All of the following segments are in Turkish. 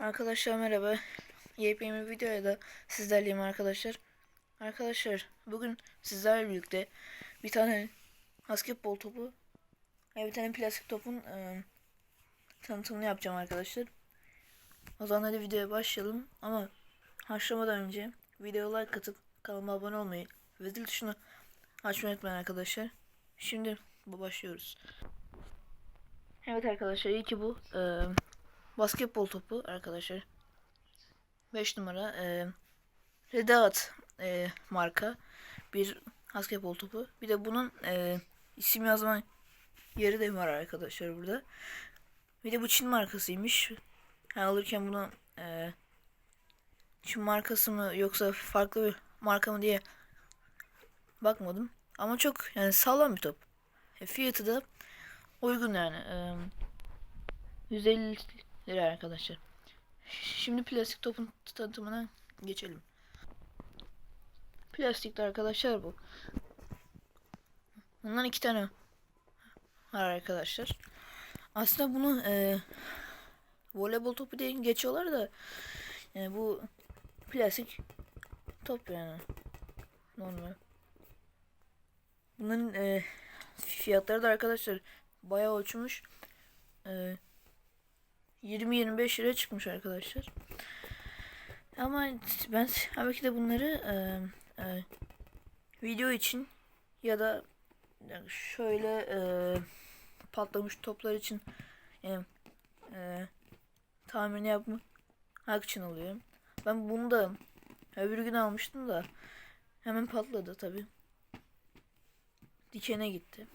Arkadaşlar merhaba. Yepyeni bir videoya da sizlerleyim arkadaşlar. Arkadaşlar bugün sizlerle birlikte bir tane basketbol topu ve bir tane plastik topun e, tanıtımını yapacağım arkadaşlar. O zaman hadi videoya başlayalım ama başlamadan önce videoya like atıp kanalıma abone olmayı ve zil tuşunu açmayı unutmayın arkadaşlar. Şimdi başlıyoruz. Evet arkadaşlar iyi ki bu. E, basketbol topu arkadaşlar. 5 numara e, Redaat e, marka bir basketbol topu. Bir de bunun e, isim yazma yeri de var arkadaşlar burada. Bir de bu Çin markasıymış. Yani alırken bunu e, Çin markası mı yoksa farklı bir marka mı diye bakmadım. Ama çok yani sağlam bir top. E, fiyatı da uygun yani. E, 150 lira arkadaşlar. Şimdi plastik topun tanıtımına geçelim. Plastikte arkadaşlar bu. Bundan iki tane var arkadaşlar. Aslında bunu e, voleybol topu diye geçiyorlar da yani bu plastik top yani normal. Bunların e, fiyatları da arkadaşlar bayağı uçmuş. E, 20-25 lira çıkmış arkadaşlar. Ama ben tabii ki de bunları e, e, video için ya da şöyle e, patlamış toplar için e, e, tahmin yapmak için alıyorum. Ben bunu da öbür gün almıştım da hemen patladı tabi. Dikene gitti.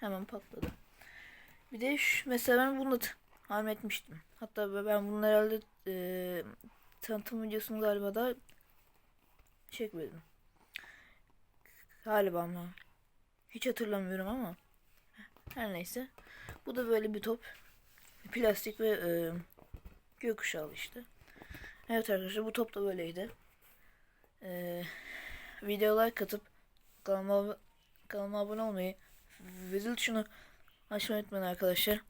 Hemen patladı. Bir de şu, mesela ben bunu da tahmin etmiştim. Hatta ben bunun herhalde e, tanıtım videosunu galiba da çekmedim. Galiba ama. Hiç hatırlamıyorum ama. Her neyse. Bu da böyle bir top. Plastik ve e, gökkuşağı işte. Evet arkadaşlar bu top da böyleydi. E, video like atıp kanalıma, kanalıma abone olmayı ve zil tuşunu açmayı unutmayın arkadaşlar.